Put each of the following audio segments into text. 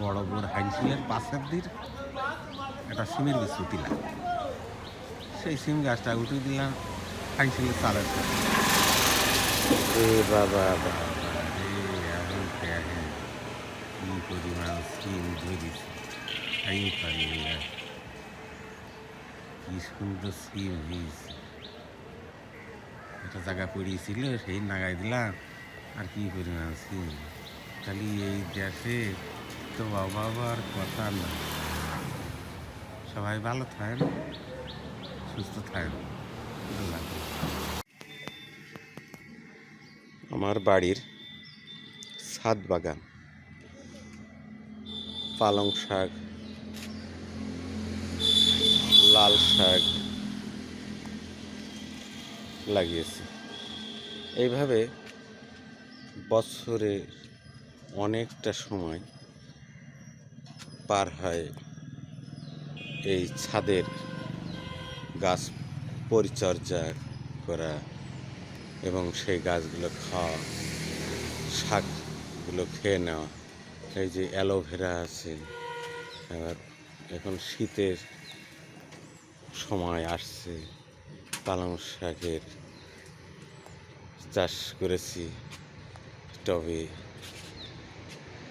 বড় বড় হাইনশিলের পাশের দির একটা সিমের গাছ উঠিলাম সেই সিম গাছটা উঠে দিলাম হাইনশিলের চালের বাবা কি পরিমাণ সিম ধরেছে। এই পারি কি সুন্দর সিম হয়েছে। একটা জায়গা পড়িয়েছিল সেই নাগাই দিলাম। আর কি পরিমাণ সিম? খালি এই দেশে তো বাবা আর কথা না। সবাই ভালো থাকেন, সুস্থ থাকেন। আমার বাড়ির ছাদ বাগান, পালং শাক, লাল শাক লাগিয়েছি। এইভাবে বছরে অনেকটা সময় পার হয় এই ছাদের গাছ পরিচর্যা করা এবং সেই গাছগুলো খাওয়া, শাকগুলো খেয়ে নেওয়া, এই যে অ্যালোভেরা আছে এবার এখন শীতের সময় আসছে, পালং শাকের চাষ করেছি টবে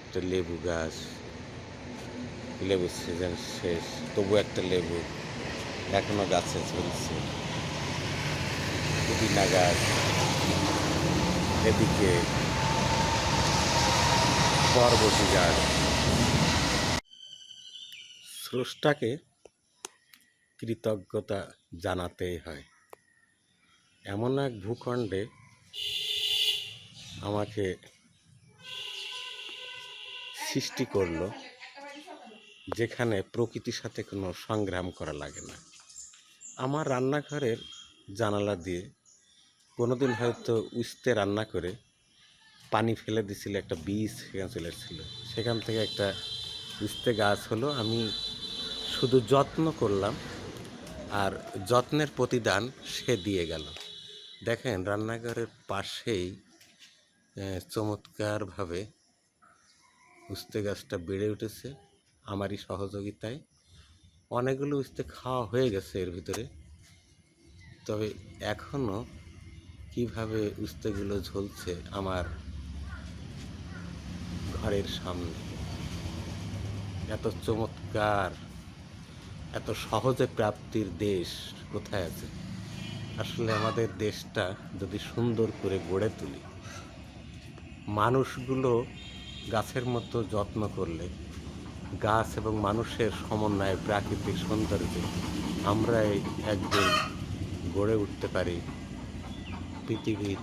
একটা লেবু গাছ লেবু সিজন শেষ, তবু একটা লেবু এখনও গাছে চলছে পুদিনা গাছ এদিকে বরবটি গাছ স্রষ্টাকে কৃতজ্ঞতা জানাতেই হয়। এমন এক ভূখণ্ডে আমাকে সৃষ্টি করল যেখানে প্রকৃতির সাথে কোনো সংগ্রাম করা লাগে না। আমার রান্নাঘরের জানালা দিয়ে কোনোদিন হয়তো উস্তে রান্না করে পানি ফেলে দিছিল, একটা বীজ সেখানে চলে এসেছিল। সেখান থেকে একটা উস্তে গাছ হলো। আমি শুধু যত্ন করলাম আর যত্নের প্রতিদান সে দিয়ে গেল। দেখেন, রান্নাঘরের পাশেই চমৎকারভাবে উস্তে গাছটা বেড়ে উঠেছে। আমারই সহযোগিতায়। অনেকগুলো উস্তে খাওয়া হয়ে গেছে এর ভিতরে। তবে এখনও কীভাবে উস্তেগুলো ঝলছে আমার ঘরের সামনে? এত চমৎকার, এত সহজে প্রাপ্তির দেশ কোথায় আছে? আসলে আমাদের দেশটা যদি সুন্দর করে গড়ে তুলি, মানুষগুলো গাছের মতো যত্ন করলে গাছ এবং মানুষের সমন্বয়ে প্রাকৃতিক সৌন্দর্যে আমরাই একদিন গড়ে উঠতে পারি পৃথিবীর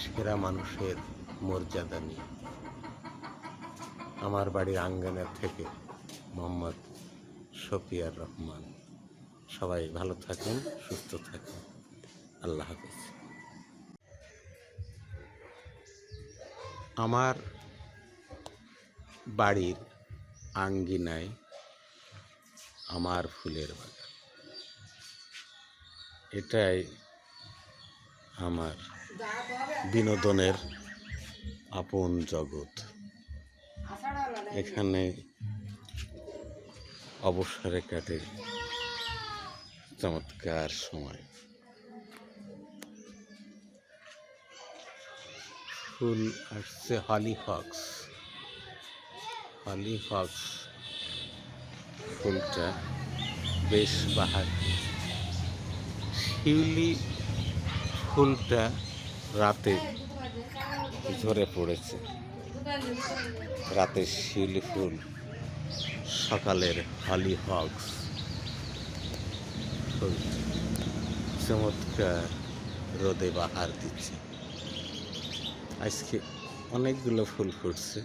সেরা মানুষের মর্যাদা নিয়ে। আমার বাড়ির আঙ্গনা থেকে মোহাম্মদ শফিয়ার রহমান। সবাই ভালো থাকুন, সুস্থ থাকুন। আল্লাহ হাফিজ। আমার বাড়ির আঙ্গিনায় আমার ফুলের বাগান। এটাই আমার বিনোদনের আপন জগৎ। এখানে অবসরে কাটে চমৎকার সময়। ফুল আসছে হলি হলি হক্স ফুলটা বেশ বাহার। শিউলি ফুলটা রাতে ঝরে পড়েছে। রাতে শিউলি ফুল সকালের হলি হক্স ফুল চমৎকার রোদে বাহার দিচ্ছে। আজকে অনেকগুলো ফুল ফুটছে।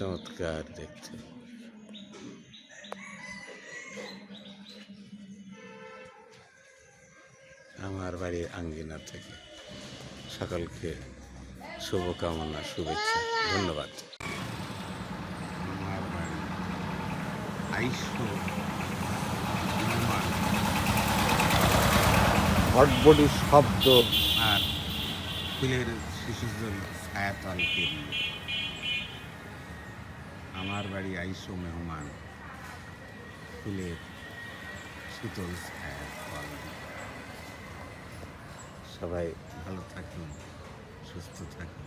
চমৎকার দেখতে। আমার বাড়ির আঙ্গিনা থেকে সকলকে শুভকামনা শুভেচ্ছা ধন্যবাদ। আমার বাড়ি আইসো হটবডির শব্দ। আর ফুলের শিশুর জন্য ছায়াতল কেন্দ্র। আমার বাড়ি আইসো মেহমান। ফুলের শীতল সবাই ভালো থাকুন সুস্থ থাকুন।